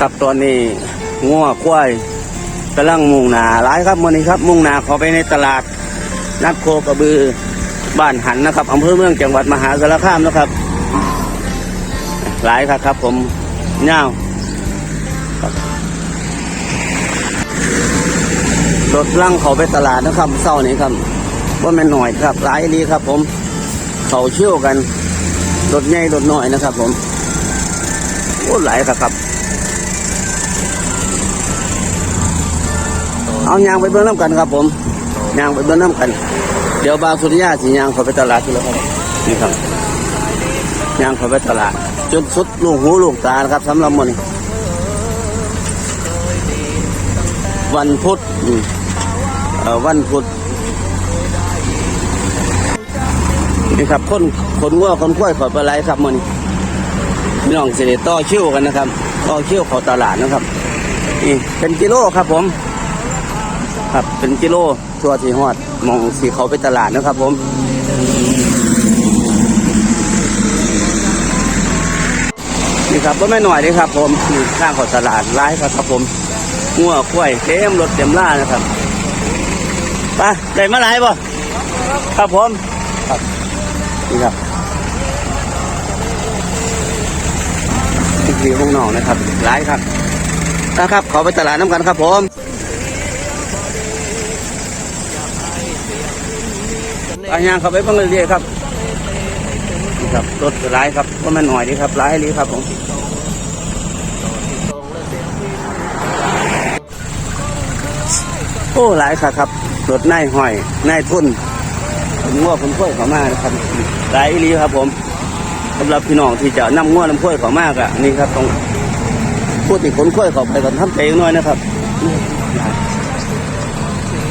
ครับตอนนี้งัวควยกำลังมุ่งหนาหลายครับมื่อนี้ครับ มุ่งหนาเข้าไปในตลาดนัดโคกระบือบ้านหันนะครับอำเภอเมืองจังหวัดมหาสารคามนะครับ หลายครับครับ ผมเงาวครับรถลังเขาไปตลาดนะครับเศร้านี้ครับว่ามันหน่อยครับหลายดีครับ ผม เขาเชี่ยวกันรถใหญ่รถน้อยนะครับ ผมโอ้หลายครับครับ เอายางไปเบิ้งน้ำกันครับ ผมยางไปเบิ้งน้ำกัน เดี๋ยวบางสุริยาสิยางเขาไปตลาดทีแล้วครับนี่ครับยางเขาไปตลาด จนสุดลูกหูลูกตาครับสำหรับมันวันพุธวันพุธนี่ครับคนคนงัวคนกล้วยขอปลาไหลครับมันพี่น้องเสด็จต่อเชี่ยวกันนะครับต่อเชี่ยวเขาตลาดนะครับนี่เป็นกิโลครับผม ครับเป็นกิโลตัวสีหอดมองสีเขาไปตลาดนะครับผมนี่ครับก็ไม่หน่อยเลยครับผมนี่ข้างของตลาดร้ายครับครับผมงัวควยเต็มรถเต็มล่านะครับไปได้มาหลายบ่ครับผมครับนี่ครับนี่ห้องนอกนะครับร้ายครับนะครับขาไปตลาดน้ำกันครับผม อาญางเขาไปเพิ่งเรียๆครับนี่ครับรถร้ายครับก็ไม่นหน่อยดีครับร้ายดีครับผมโอ้หลายครับครับรถนายห้อยนายทุนผมง้อผมค่อยเขามานะครับหลายดีครับผมสำหรับพี่น้องที่จะนำง้อน้ำค่อยเขามากอะนี่ครับตรงพูดถึงคนค่อยเขาไปก่อนทำใจหน่อยนะครับ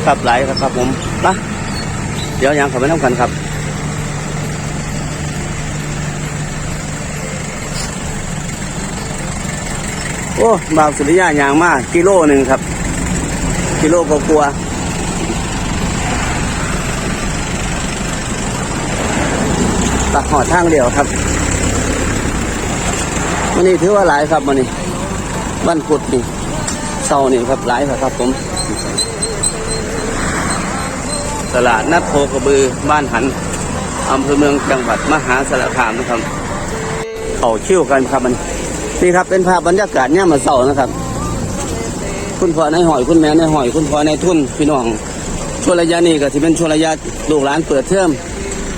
ครับหลายครับครับผมไป เดี๋ยวยังเขาไปน้ำกันครับโอ้บาวสุริยายางมากกิโลหนึ่งครับ กิโลก็กลัวตักหอดทางเดียวครับวันนี้ถือว่าหลายครับวันนี้บ้านพุดนี่เสาร์นี่ครับหลายครับครับผม ตลาดนัดโพกระบือบ้านหันอำเภอเมืองจังหวัดมหาสารคามนะครับเขาเชี่ยวกันครับมันนี่ครับเป็นภาพบรรยากาศเนี่ยมาเสาร์นะครับ คุณพ่อในหอยคุณแม่ในหอยคุณพ่อในทุนพี่น้องช่วระยะนี้ก็ที่เป็นช่วระยะลูกหลานเปิดเทอม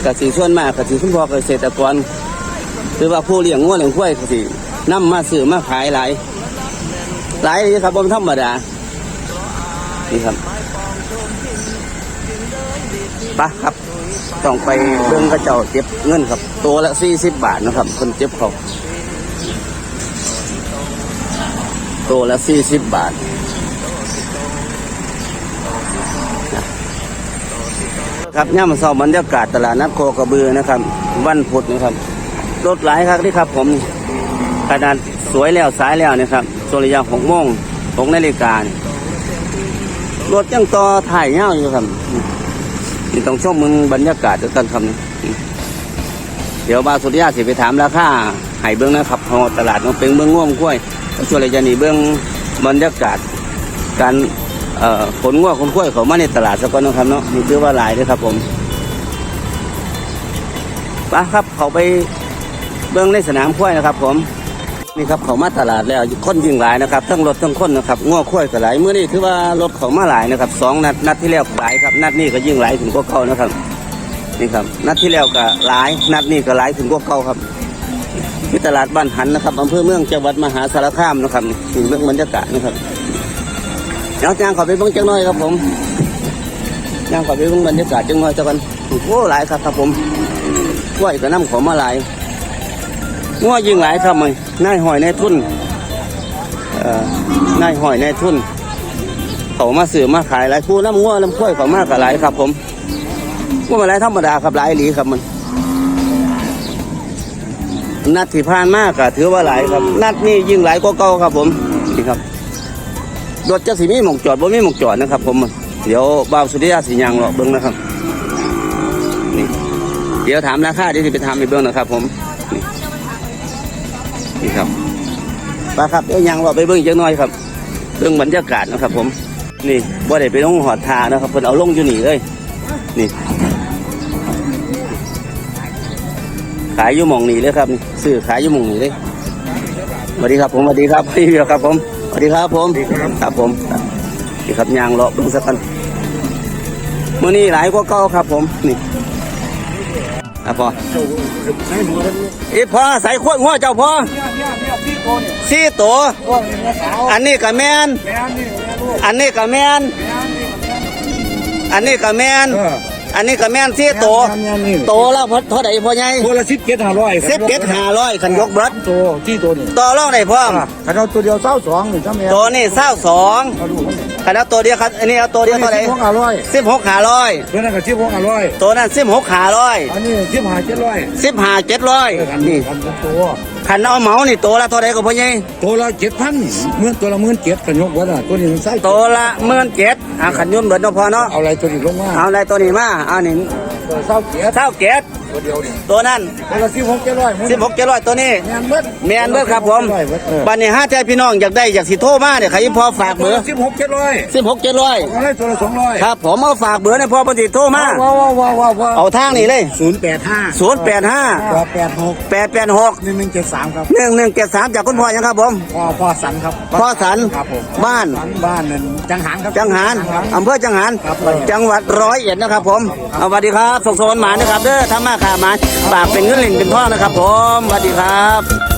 กับสีส่วนมากกับสีคุณพ่อเกษตรกรหรือว่าผู้เลี้ยงงัวเลี้ยงควายก็สินำมาซื้อมาขายหลายหลายเลยครับผมธรรมดานี่ครับ ปะครับ ต้องไปเบิ่งกระเจ้าเจ็บเงินครับตัวละสี่สิบบาทนะครับคนเจ็บเขาตัวละสี่สิบบาทนะครับย่ามเสาบรรยากาศตลาดนัดโคกระบือนะครับ วันพุธนะครับรถหลายครับที่ครับ ผมขนาดสวยแล้วสายแล้วนะครับโซลยาหกโมงหกนาฬิกา รถยังต่อถ่ายเงาอยู่ครับ นี่ต้องชมมึงบรรยากาศด้วยกันคำนี้เดี๋ยวบาสุริยาสิไปถามราคาไห้เบื้องนะครับพอตลาดมันเป็นเบื้องง่วงกล้วยช่วยอะไรจะนี่เบื้องบรรยากาศ การเอ่อขนง่วงคนกล้วยเขามาในตลาดสักก่อนนะครับเนาะนี่คือว่าหลายเลยครับผมไปครับเขาไปเบื้องในสนามกล้วยนะครับผม นี่ครับเขามาตลาดแล้วคนยิ่งหลายนะครับทั้งรถทั้งคนนะครับง่วงกล้ยก็หลายเมื่อนี้ถือว่ารถเขามาหลายนะครับสองนัดนัดที่แล้วหลายครับนัดนี้ก็ยิ่งหลายถึงกว่าเก่านะครับนี่ครับนัดที่แล้วก็หลายนัดนี้ก็หลายถึงกว่าเก่าครับที่ตลาดบ้านหันนะครับอำเภอเมืองจังหวัดมหาสารคามนะครับถึงเรื่องบรรยากาศนะครับเดี๋ยวจางขอไปเบิ่งจังหน่อยครับผมจางขอไปเบิ่งบรรยากาศจังหน่อยจังกันโอ้หลายครับครับผมกล้วยก็น้ำขอมาหลาย ง้อยิ่งหลายครับมันนายหอยนายทุนเอ่อนายหอยนายทุน เขามาซื้อมาขายหลายคู่น้ำง้อน้ำกล้วยเขามากกับหลายครับ ผมว่ามาหลายธรรมดาครับหลายหลีครับมันนัดที่ผ่านมากก็ถือว่าหลายครับ นัดนี้ยิ่งหลายกว่าเก่าครับ ผมนี่ครับรถจะสีมีหมองจอดบ่มีหมองจอดนะครับ ผมเดี๋ยวบ่าวสุริยาสียางหรอกเบิ้งนะครับนี่เดี๋ยวถามราคาเดี๋ยวจะไปถามในเบิ้งนะครับ ผม นี่ครับไปครับเดี๋ยวยังเราไปเบิ่งจักหน่อยครับเบิ่งบรรยากาศนะครับ ผม นี่บ่ได้ไปลงหอดทานะครับเพิ่นเอาลงอยู่นี่เลยนี่ ขายอยู่หมองนี่เลยครับนี่ซื้อขายอยู่หมองนี่เลยสวัสดีครับผมสวัสดีครับพี่เบียร์ครับผมสวัสดีครับผมครับผมนี่ครับยางเลาะเบิ่งสักกันมื้อนี้หลายกว่าเก่าครับ ผมนี่ ครับพอเอ้ยพอใส่ขวดหัวเจ้าพอเนี่ยเนี่ยเนี่ยพี่โกเนี่ยสี่ตัวโอ้ยเนี่ยสาวอันนี้ก็แมนแม่นี่แม่ลูกอันนี้ก็แมนแม่นี่แม่อันนี้ก็แมนเอออันนี้ก็แมนสี่ตัวแม่นี่โตแล้วพอเท่าไหร่พ่อใหญ่ตัวละสิบเจ็ดห้าร้อยสิบเจ็ดห้าร้อยขันยกเบิดตัวที่ตัวนี่ต่อรองได้พ่อมถ้าเราตัวเดียวเศร้าสองหนึ่งถ้าแม่ตัวนี้เศร้าสองเอาดูมัน ขันเอาตัวเดียวครับอันนี้เอาตัวเดียวเท่าไหร่สิบหกห้าร้อยสิบหกห้าร้อยตัวนั้นก็สิบหกห้าร้อยตัวนั้นสิบหกห้าร้อยอันนี้สิบห้าเจ็ดร้อยสิบห้าเจ็ดร้อยเออกันนี่กันตัวขันเอาเหมานี่ตัวละเท่าไหร่ก็พ่อใหญ่ตัวละเจ็ดพันเมื่อตัวละหมื่นเจ็ดกันยกวัดอะตัวนี้มันไส้ตัวละหมื่นเจ็ดอะขันยุ่นเบิดเนาะพ่อเนาะเอาอะไรตัวนี้ลงมาเอาอะไรตัวนี้มาเอานี่ตัวเศร้าเจ็ดเท่าเจ็ดตั วเดียวนี่ตัวนั้นตัวละสิบหกเจ็ดร้อยสิบหกเจ็ดร้อยตัวนี้แม่นเบิดแมนเบิดครับผมร้อยเบิดเออบัดนี้ห้าใจพี่น้องอยากได้อยากสิโทรมาเนี่ยใครพอฝากเบอร์สิบหกเจ็ดร้อยสิบหกเจ็ดร้อยอะไรตัวละสองร้อยครับผมเอาฝากเบอร์ในพอปฏิโทรมาว้าวว้าวว้าวว้าวเอาทางนี้เลยศูนย์แปดห้าศูนย์แปดห้าแปดหกแปดแปดหกหนึ่งหนึ่งเจ็ดสามครับหนึ่งหนึ่งเจ็ดสามจากคุณพ่อยังครับผมพ่อพ่อสันครับพ่อสันครับผมบ้านสันบ้านนั่นจังหารครับจังหารอำเภอจังหารครับจังหวัดร้อยเอ็ดนะครับผมเอาสวัสดีครับส่งโซนหมานะครับเด้อทำมาขาหมาฝากเป็นเงินเหล่งเป็นพ่อนะครับ ผมสวัสดีครับ